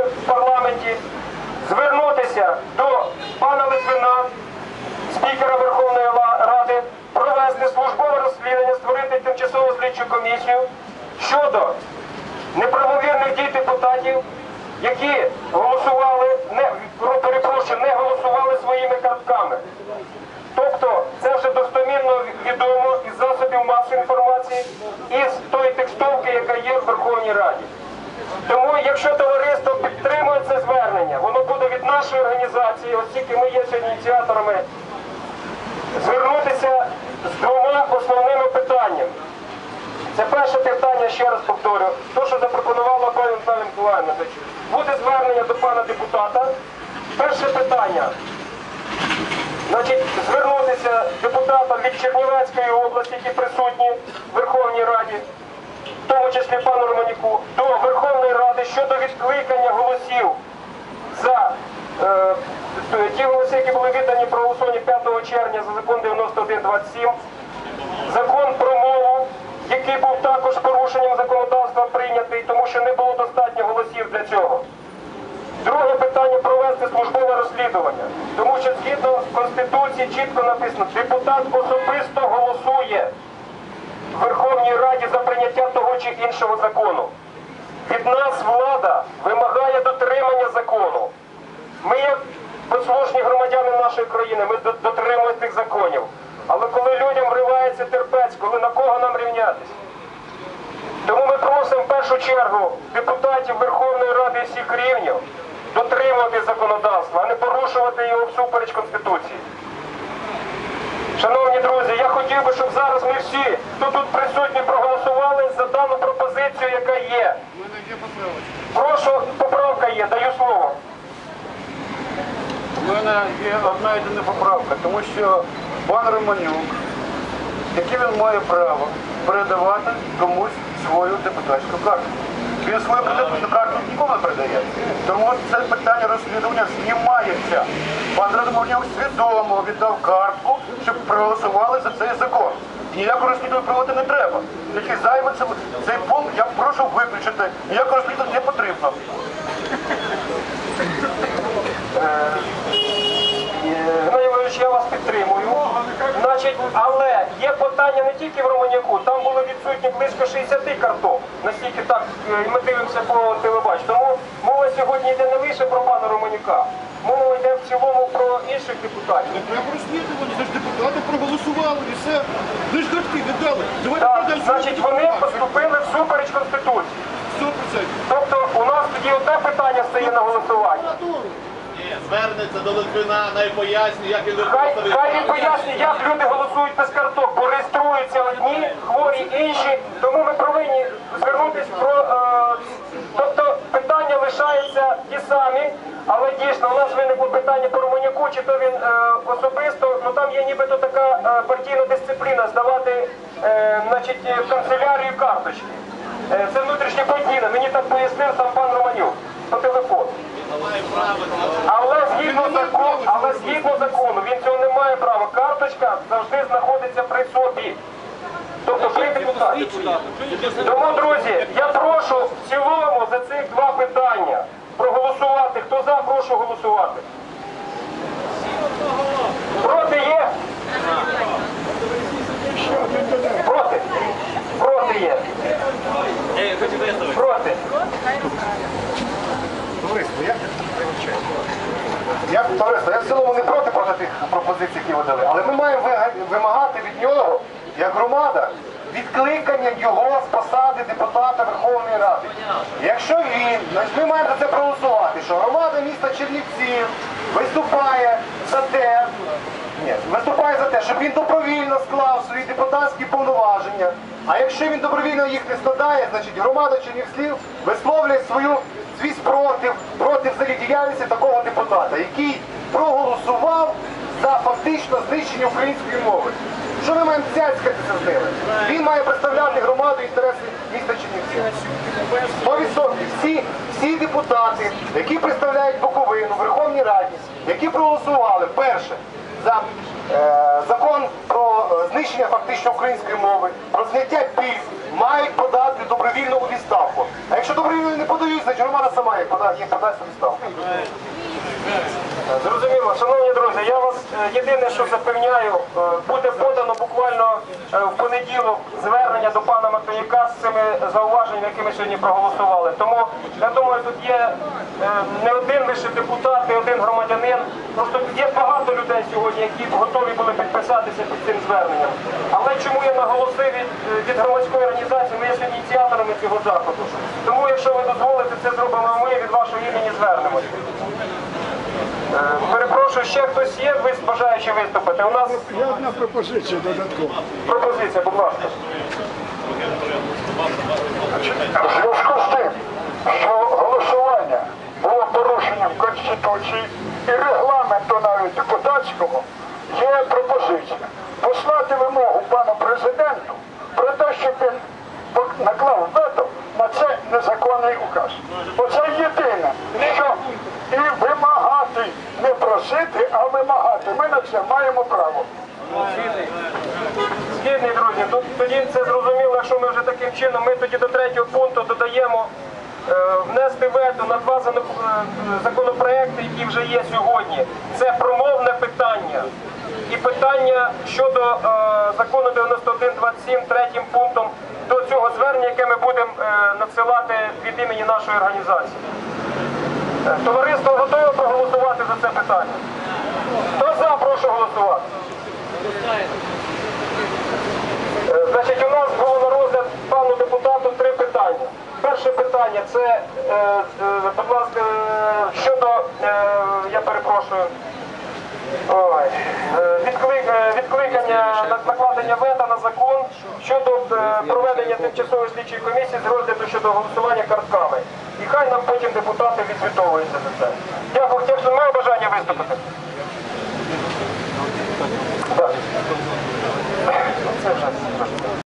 в парламенті звернутися до пана Литвина, спікера Верховної Ради, провести службове розслідування, створити тимчасову слідчу комісію щодо неправомірних дій депутатів, які голосували, не перепрошую, не голосували своїми картками. Тобто це вже достомірно відомо із засобів масової інформації, із тої текстовки, яка є в Верховній Раді. Тому, якщо товариство підтримує це звернення, воно буде від нашої організації, оскільки ми є сьогодні ініціаторами, звернутися з двома основними питаннями. Це перше питання, ще раз повторю, то, що запропонувала пані Наталя Миколаївна. Буде звернення до пана депутата. Перше питання. Значить, звернутися депутатам від Чернівецької області, які присутні в Верховній Раді, в тому числі пану Романюку, до Верховної Ради щодо відкликання голосів за е, ті голоси, які були віддані проголосовані 5 червня за закон 9127, закон про мову, який був також порушенням законодавства прийнятий, тому що не було достатньо голосів для цього. Друге питання провести службове розслідування, тому що згідно Конституції чітко написано, депутат особисто голосує Верховній Раді за прийняття того чи іншого закону. Від нас влада вимагає дотримання закону. Ми, як послушні громадяни нашої країни, ми до- дотримуємося тих законів. Але коли людям вривається терпець, коли на кого нам рівнятися? Тому ми просимо в першу чергу депутатів Верховної Ради всіх рівнів дотримувати законодавства, а не порушувати його всупереч Конституції. Шановні друзі, я хотів би, щоб зараз ми всі, хто тут присутні, проголосували за дану пропозицію, яка є. Прошу, поправка є, даю слово. У мене є одна єдина поправка, тому що пан Романюк, яке він має право передавати комусь свою депутатську карту. Він свою депутатську карту нікому не передає. Тому це питання розслідування знімається. Пан Романюк свідомо віддав картку, щоб проголосували за цей закон. Ніякого розслідування проводити не треба. Тільки зайве це, цей пункт я прошу виключити. Ніякого розслідування не потрібно. Геннадій Іванович, я вас підтримую. Значить, але є питання не тільки в Романюку, там було відсутні близько 60 карток, настільки так е, і ми дивимося по телебач. Тому мова сьогодні йде не лише про пана Романюка, мова йде в цілому про інших депутатів. Не треба розслідування, це ж депутати проголосували і все. Ви ж картки віддали. Давайте Так, передамо значить, вони поступили всупереч Конституції. 100%. Тобто у нас тоді одне питання стає на голосування. Ні, звернеться до Литвина, най пояснює, як він Хай, хай він пояснює, як люди голосують без карток, бо реєструються одні, інші. Тому ми повинні звернутися про. Е, тобто питання лишаються ті самі, але дійсно у нас виникло питання по Романюку, чи то він е, особисто, ну там є нібито така е, партійна дисципліна здавати е, значить, в канцелярію карточки. Е, це внутрішня подіна, мені так пояснив сам пан Романюк по телефону. Але згідно закону, але згідно закону, Тому, друзі, я прошу в цілому за цих два питання проголосувати. Хто за, прошу голосувати. Проти є? Проти? Проти є. Проти. Товариство, я, я, товариство, я в цілому не проти проти тих пропозицій, які ви дали, але ми маємо вимагати від нього, як громада, відкликання його з посади депутата Верховної Ради. Якщо він, значить ми маємо за це проголосувати, що громада міста Чернівців виступає за те, ні, виступає за те, щоб він добровільно склав свої депутатські повноваження. А якщо він добровільно їх не складає, значить громада Чернівців висловлює свою свій спротив проти взагалі діяльності такого депутата, який проголосував за фактично знищення української мови. Що ми маємо цяцькатися з ними? Він має представляти громаду інтереси міста Чернівців. 100% всі, всі депутати, які представляють Буковину Верховній Раді, які проголосували перше за е, закон про е, знищення фактично української мови, про зняття пільг, мають подати добровільно у відставку. А якщо добровільно не подають, значить громада сама їх подасть у відставку. Зрозуміло, шановні друзі, я вас е, єдине, що запевняю, е, буде подано буквально е, в понеділок звернення до пана Матвіяка з цими зауваженнями, які ми сьогодні проголосували. Тому я думаю, тут є не один лише депутат, і один громадянин. Просто є багато людей сьогодні, які готові були підписатися під цим зверненням. Але чому я наголосив від, від громадської організації, ми є ініціаторами цього заходу. Тому, якщо ви дозволите, це зробимо ми від вашого імені звернемось. Е, Перепрошую, ще хтось є, ви бажаючи виступити. У нас Є одна пропозиція додаткова. пропозиція, будь ласка. У зв'язку з тим, що голосування було порушенням Конституції і регламенту навіть депутатського, є пропозиція послати вимогу пану президенту про те, щоб він наклав вето на це незаконний указ. Оце єдине, що і вимагати, не просити, а вимагати. Ми на це маємо право. Згідний, друзі, тут тоді це зрозуміло, якщо ми вже таким чином, ми тоді до третього пункту додаємо е, внести вето на два е, законопроекти, які вже є сьогодні. Це промовне питання і питання щодо е, закону 9127 третім пунктом до цього звернення, яке ми будемо е, надсилати від імені нашої організації. Товариство готове проголосувати за це питання? Хто за, прошу голосувати. Е, Значить, у нас було на розгляд пану депутату три питання. Перше питання це, е, е, будь ласка, щодо, я перепрошую, ой, е, відклик, е, відкликання накладення вета на закон щодо е, проведення тимчасової слідчої комісії з розгляду щодо голосування картками. І хай нам потім депутати відзвітовуються за це. Дякую. Хто має бажання виступити?